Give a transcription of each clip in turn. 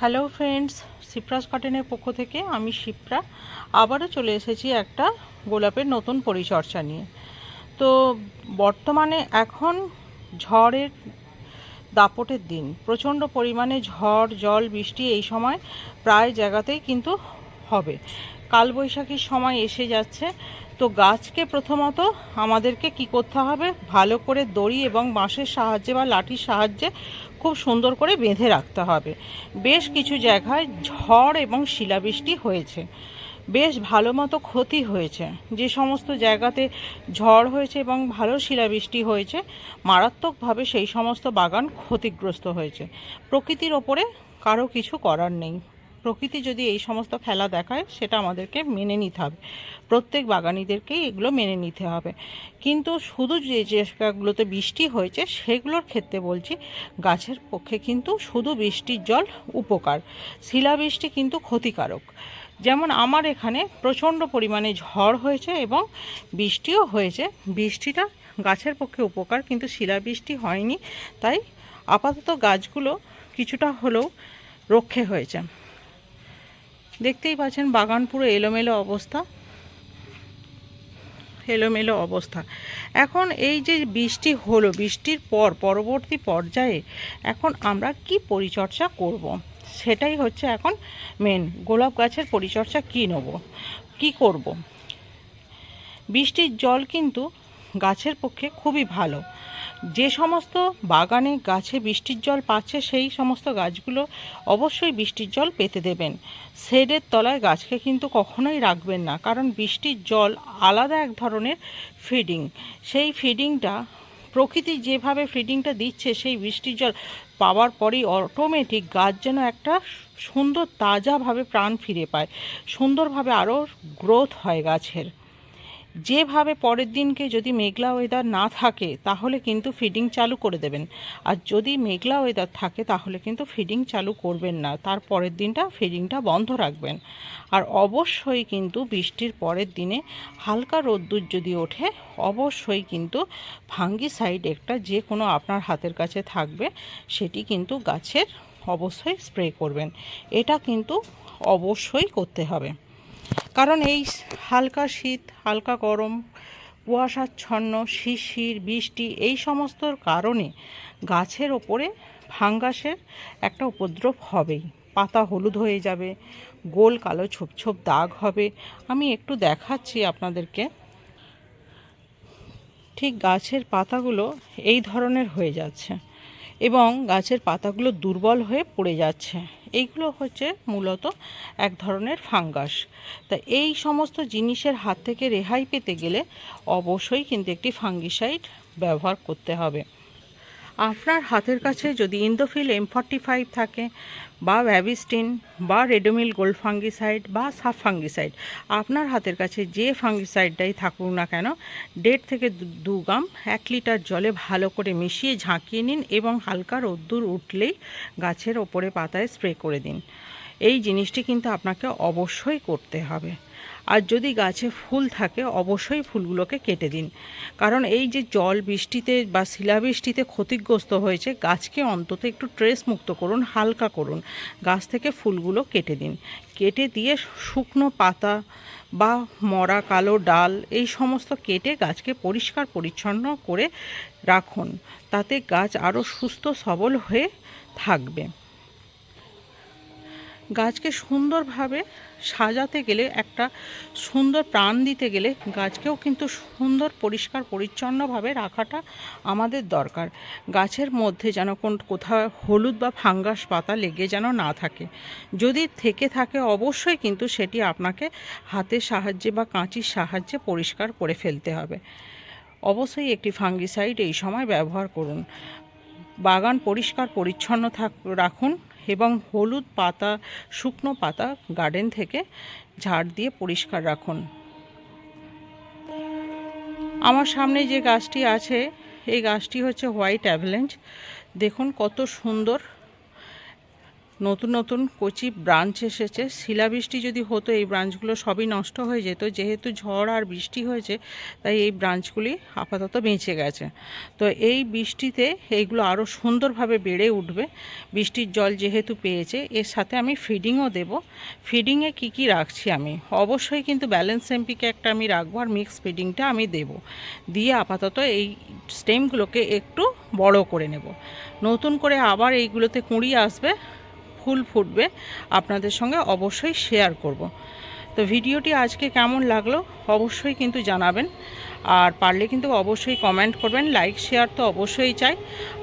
Hello friends সিপ্রাস গার্ডেনের পক্ষ থেকে আমি শিপ্রা। আবারও চলে এসেছি একটা গোলাপের নতুন পরিচর্যা নিয়ে। তো বর্তমানে এখন ঝড়ের দাপটের দিন। প্রচণ্ড পরিমাণে ঝড়, জল, বৃষ্টি এই সময় প্রায় জায়গাতেই কিন্তু হবে। কালবৈশাখীর সময় এসে যাচ্ছে। তো গাছকে প্রথমত আমাদেরকে কি করতে হবে? ভালো করে দড়ি এবং বাঁশের সাহায্যে বা লাঠির সাহায্যে খুব সুন্দর করে বেঁধে রাখতে হবে। বেশ কিছু জায়গায় ঝড় এবং শিলাবৃষ্টি হয়েছে। বেশ ভালো মতো ক্ষতি হয়েছে। যে সমস্ত জায়গাতে ঝড় হয়েছে এবং ভালো শিলাবৃষ্টি হয়েছে, মারাত্মকভাবে সেই সমস্ত বাগান ক্ষতিগ্রস্ত হয়েছে। প্রকৃতির ওপরে কারও কিছু করার নেই। প্রকৃতি যদি এই সমস্ত খেলা দেখায়, সেটা আমাদেরকে মেনে নিতে হবে। প্রত্যেক বাগানিদেরকেই এগুলো মেনে নিতে হবে। কিন্তু শুধু যে জায়গাগুলোতে বৃষ্টি হয়েছে, সেগুলোর ক্ষেত্রে বলছি, গাছের পক্ষে কিন্তু শুধু বৃষ্টির জল উপকার। শিলাবৃষ্টি কিন্তু ক্ষতিকারক। যেমন আমার এখানে প্রচণ্ড পরিমাণে ঝড় হয়েছে এবং বৃষ্টিও হয়েছে। বৃষ্টিটা গাছের পক্ষে উপকার, কিন্তু শিলাবৃষ্টি হয়নি, তাই আপাতত গাছগুলো কিছুটা হলেও রক্ষে হয়েছে। দেখতেই পাচ্ছেন বাগান পুরো এলোমেলো অবস্থা। এলোমেলো অবস্থা। এখন এই যে বৃষ্টি হলো, বৃষ্টির পর, পরবর্তী পর্যায়ে এখন আমরা কি পরিচর্যা করব। সেটাই হচ্ছে এখন মেন গোলাপ গাছের পরিচর্যা কী নেব? কি করব। বৃষ্টির জল কিন্তু গাছের পক্ষে খুবই ভালো। যে সমস্ত বাগানে গাছে বৃষ্টির জল পাচ্ছে, সেই সমস্ত গাছগুলো অবশ্যই বৃষ্টির জল পেতে দেবেন। শেডের তলায় গাছকে কিন্তু কখনোই রাখবেন না, কারণ বৃষ্টির জল আলাদা এক ধরনের ফিডিং। সেই ফিডিংটা, প্রকৃতি যেভাবে ফিডিংটা দিচ্ছে, সেই বৃষ্টির জল পাওয়ার পরেই অটোমেটিক গাছ যেন একটা সুন্দর, তাজাভাবে প্রাণ ফিরে পায়। সুন্দরভাবে আরও গ্রোথ হয় গাছের। যেভাবে পরের দিনকে যদি মেঘলা ওয়েদার না থাকে, তাহলে কিন্তু ফিডিং চালু করে দেবেন। আর যদি মেঘলা ওয়েদার থাকে, তাহলে কিন্তু ফিডিং চালু করবেন না। তার পরের দিনটা ফিডিংটা বন্ধ রাখবেন। আর অবশ্যই কিন্তু বৃষ্টির পরের দিনে হালকা রোদ্দুর যদি ওঠে, অবশ্যই কিন্তু ভাঙ্গি সাইড একটা যে কোনো আপনার হাতের কাছে থাকবে, সেটি কিন্তু গাছের অবশ্যই স্প্রে করবেন। এটা কিন্তু অবশ্যই করতে হবে। কারণ এই হালকা শীত, হালকা গরম, কুয়াশাচ্ছন্ন শিশির বৃষ্টি, এই সমস্তর কারণে গাছের ওপরে ফাঙ্গাসের একটা উপদ্রব হবেই। পাতা হলুদ হয়ে যাবে, গোল কালো ছোপ ছোপ দাগ হবে। আমি একটু দেখাচ্ছি আপনাদেরকে। ঠিক গাছের পাতাগুলো এই ধরনের হয়ে যাচ্ছে। এবং গাছের পাতাগুলো দুর্বল হয়ে পড়ে যাচ্ছে। এইগুলো হচ্ছে মূলত এক ধরনের ফাঙ্গাস। তা এই সমস্ত জিনিসের হাত থেকে রেহাই পেতে গেলে অবশ্যই কিন্তু একটি ফাঙ্গিসাইড ব্যবহার করতে হবে। আপনার হাতের কাছে যদি ইন্দোফিল এম ফর্টি ফাইভ থাকে বা ভ্যাবিস্টিন বা রেডোমিল গোল্ড ফাঙ্গিসাইড বা সাফ ফাঙ্গিসাইড, আপনার হাতের কাছে যে ফাঙ্গিসাইডটাই থাকুক না কেন, দেড় থেকে দু গ্রাম এক লিটার জলে ভালো করে মিশিয়ে ঝাঁকিয়ে নিন এবং হালকা রোদ্দুর উঠলেই গাছের ওপরে পাতায় স্প্রে করে দিন। এই জিনিসটি কিন্তু আপনাকে অবশ্যই করতে হবে। আর যদি গাছে ফুল থাকে, অবশ্যই ফুলগুলোকে কেটে দিন। কারণ এই যে জল বৃষ্টিতে বা শিলাবৃষ্টিতে ক্ষতিগ্রস্ত হয়েছে, গাছকে অন্তত একটু ট্রেস মুক্ত করুন, হালকা করুন। গাছ থেকে ফুলগুলো কেটে দিন। কেটে দিয়ে শুকনো পাতা বা মরা কালো ডাল, এই সমস্ত কেটে গাছকে পরিষ্কার পরিচ্ছন্ন করে রাখুন। তাতে গাছ আরও সুস্থ সবল হয়ে থাকবে। গাছকে সুন্দরভাবে সাজাতে গেলে, একটা সুন্দর প্রাণ দিতে গেলে গাছকেও কিন্তু সুন্দর, পরিষ্কার, পরিচ্ছন্নভাবে রাখাটা আমাদের দরকার। গাছের মধ্যে যেন কোন, কোথাও হলুদ বা ফাঙ্গাস পাতা লেগে যেন না থাকে। যদি থেকে থাকে, অবশ্যই কিন্তু সেটি আপনাকে হাতের সাহায্যে বা কাঁচির সাহায্যে পরিষ্কার করে ফেলতে হবে। অবশ্যই একটি ফাঙ্গিসাইড এই সময় ব্যবহার করুন। বাগান পরিষ্কার, পরিচ্ছন্ন থাক, রাখুন। এবং হলুদ পাতা, শুকনো পাতা গার্ডেন থেকে ঝাড় দিয়ে পরিষ্কার রাখুন। আমার সামনে যে গাছটি আছে, এই গাছটি হচ্ছে হোয়াইট অ্যাভেলেঞ্জ দেখুন কত সুন্দর নতুন নতুন কচি ব্রাঞ্চ এসেছে। শিলাবৃষ্টি যদি হতো, এই ব্রাঞ্চগুলো সবই নষ্ট হয়ে যেত। যেহেতু ঝড় আর বৃষ্টি হয়েছে, তাই এই ব্রাঞ্চগুলি আপাতত বেঁচে গেছে। তো এই বৃষ্টিতে এইগুলো আরও সুন্দরভাবে বেড়ে উঠবে। বৃষ্টির জল যেহেতু পেয়েছে, এর সাথে আমি ফিডিংও দেব। ফিডিংয়ে কি কি রাখছি আমি? অবশ্যই কিন্তু ব্যালেন্স এমপিকে একটা আমি রাখব আর মিক্স ফিডিংটা আমি দেব। দিয়ে আপাতত এই স্টেমগুলোকে একটু বড় করে নেব। নতুন করে আবার এইগুলোতে কুঁড়ি আসবে। ফুল ফুটবে আপনাদের সঙ্গে অবশ্যই শেয়ার করব। তো ভিডিওটি আজকে কেমন লাগল অবশ্যই কিন্তু জানাবেন। আর পারলে কিন্তু অবশ্যই কমেন্ট করবেন লাইক শেয়ার তো অবশ্যই চাই।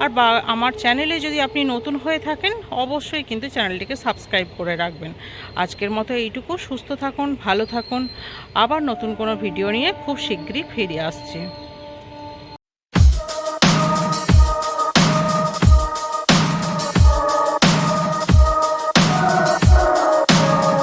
আর বা, আমার চ্যানেলে যদি আপনি নতুন হয়ে থাকেন, অবশ্যই কিন্তু চ্যানেলটিকে সাবস্ক্রাইব করে রাখবেন। আজকের মতো এইটুকু, সুস্থ থাকুন, ভালো থাকুন। আবার নতুন কোনো ভিডিও নিয়ে খুব শীঘ্রই ফিরে আসছি।